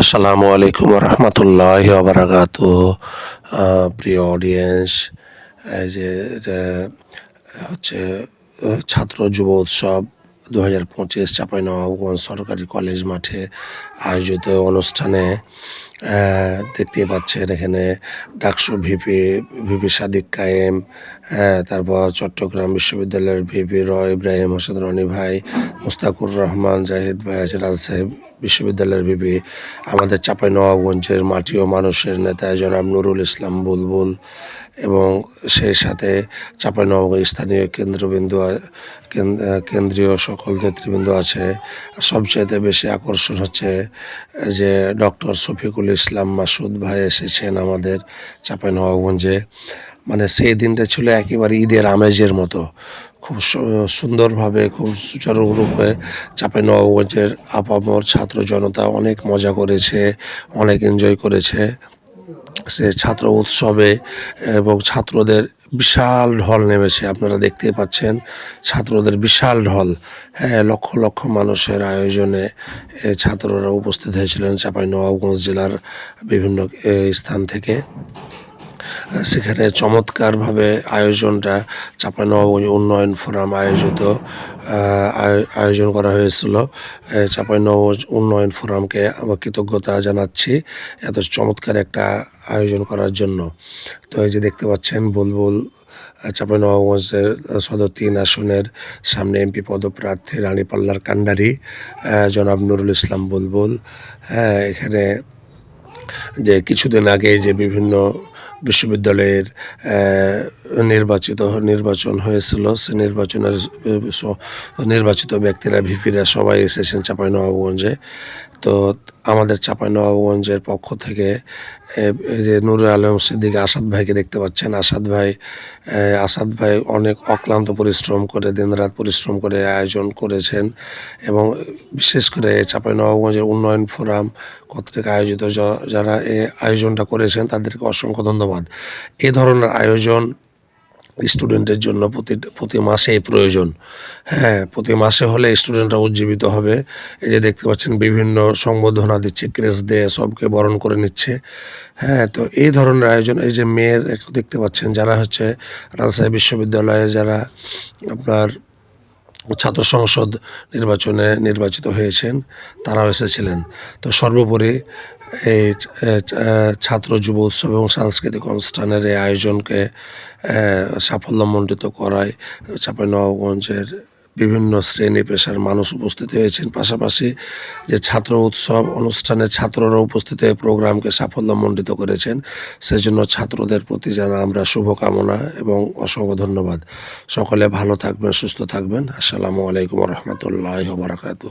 আসসালামু আলাইকুম রহমতুল্লাহ বারাকাত প্রিয় অডিয়েন্স এই যে হচ্ছে ছাত্র যুব উৎসব দু হাজার পঁচিশ চাঁপাইনবাবগঞ্জ সরকারি কলেজ মাঠে আয়োজিত অনুষ্ঠানে আহ, দেখতেই পাচ্ছেন এখানে ডাকসু ভিপি ভিপি সাদিক কায়েম তারপর চট্টগ্রাম বিশ্ববিদ্যালয়ের ভিপি র ইব্রাহিম হোসেন রনি ভাই মুস্তাকুর রহমান জাহিদ ভাই আছে রাজশাহী বিশ্ববিদ্যালয়ের ভিপি আমাদের চাঁপাই নবাবগঞ্জের মাটি ও মানুষের নেতা জনাব নুরুল ইসলাম বুলবুল এবং সেই সাথে চাঁপাই নবাবগঞ্জ স্থানীয় কেন্দ্রবিন্দু কেন্দ্রীয় সকল নেতৃবৃন্দ আছে। সবচাইতে বেশি আকর্ষণ হচ্ছে যে ডক্টর শফিকুল ইসলাম মাসুদ ভাই এসেছেন আমাদের চাঁপাই নবাবগঞ্জে মানে সেই দিনটা ছিল একেবারে ঈদের আমেজের মতো। খুব সুন্দরভাবে, খুব সুচারুরূপে চাঁপাই নবাবগঞ্জের আপামর ছাত্র জনতা অনেক মজা করেছে, অনেক এনজয় করেছে। সে ছাত্র উৎসবে এবং ছাত্রদের বিশাল ঢল নেমেছে, আপনারা দেখতেই পাচ্ছেন। ছাত্রদের বিশাল ঢল। হ্যাঁ লক্ষ লক্ষ মানুষের আয়োজনে ছাত্ররা উপস্থিত হয়েছিলেন চাঁপাই নবাবগঞ্জ জেলার বিভিন্ন স্থান থেকে। সেখানে চমৎকারভাবে আয়োজনটা চাঁপাইনবাবগঞ্জ উন্নয়ন ফোরাম আয়োজিত আয়োজন করা হয়েছিল। চাঁপাইনবাবগঞ্জ উন্নয়ন ফোরামকে আমার কৃতজ্ঞতা জানাচ্ছি এত চমৎকার একটা আয়োজন করার জন্য। তো এই যে দেখতে পাচ্ছেন বুলবুল আহ, চাঁপাইনবাবগঞ্জের সদর তিন আসনের সামনে এমপি পদপ্রার্থী রানীপাল্লার কান্ডারি জনাব নুরুল ইসলাম বুলবুল। হ্যাঁ এখানে যে কিছুদিন আগে যে বিভিন্ন বিশ্ববিদ্যালয়ের নির্বাচিত নির্বাচন হয়েছিল। সে নির্বাচনের নির্বাচিত ব্যক্তিরা ভিপিরা সবাই এসেছেন চাঁপাইনবাবগঞ্জে। তো আমাদের চাঁপাইনবাবগঞ্জের পক্ষ থেকে যে নুরুল আলম সিদ্দিক আসাদ ভাইকে দেখতে পাচ্ছেন। আসাদ ভাই আসাদ ভাই অনেক অক্লান্ত পরিশ্রম করে, দিনরাত পরিশ্রম করে আয়োজন করেছেন এবং বিশেষ করে চাঁপাইনবাবগঞ্জের উন্নয়ন ফোরাম কর্তৃক আয়োজিত যারা এই আয়োজনটা করেছেন, তাদেরকে অসংখ্য ধন্যবাদ। এ ধরনের আয়োজন স্টুডেন্টের জন্য প্রতি প্রতি মাসেই প্রয়োজন। হ্যাঁ প্রতি মাসে হলে স্টুডেন্টরা উজ্জীবিত হবে। এই যে দেখতে পাচ্ছেন, বিভিন্ন সংবর্ধনা দিচ্ছে ক্রেস দিয়ে, সবকে বরণ করে নিচ্ছে। হ্যাঁ তো এই ধরনের আয়োজন, এই যে মেয়ের দেখতে পাচ্ছেন, যারা হচ্ছে রাজশাহী বিশ্ববিদ্যালয়ে, যারা আপনার ছাত্র সংসদ নির্বাচনে নির্বাচিত হয়েছেন, তারাও এসেছিলেন। তো সর্বোপরি এই ছাত্র যুব উৎসব এবং সাংস্কৃতিক অনুষ্ঠানের এই আয়োজনকে সাফল্যমণ্ডিত করায় চাঁপাইনবাবগঞ্জের বিভিন্ন শ্রেণি পেশার মানুষ উপস্থিত হয়েছেন। পাশাপাশি যে ছাত্র উৎসব অনুষ্ঠানে ছাত্ররা উপস্থিত হয়ে প্রোগ্রামকে সাফল্যমণ্ডিত করেছেন, সেজন্য ছাত্রদের প্রতি জানা আমরা শুভকামনা এবং অসংখ্য ধন্যবাদ। সকলে ভালো থাকবেন, সুস্থ থাকবেন। আসসালামু আলাইকুম রহমতুল্লাহ বারাকাতু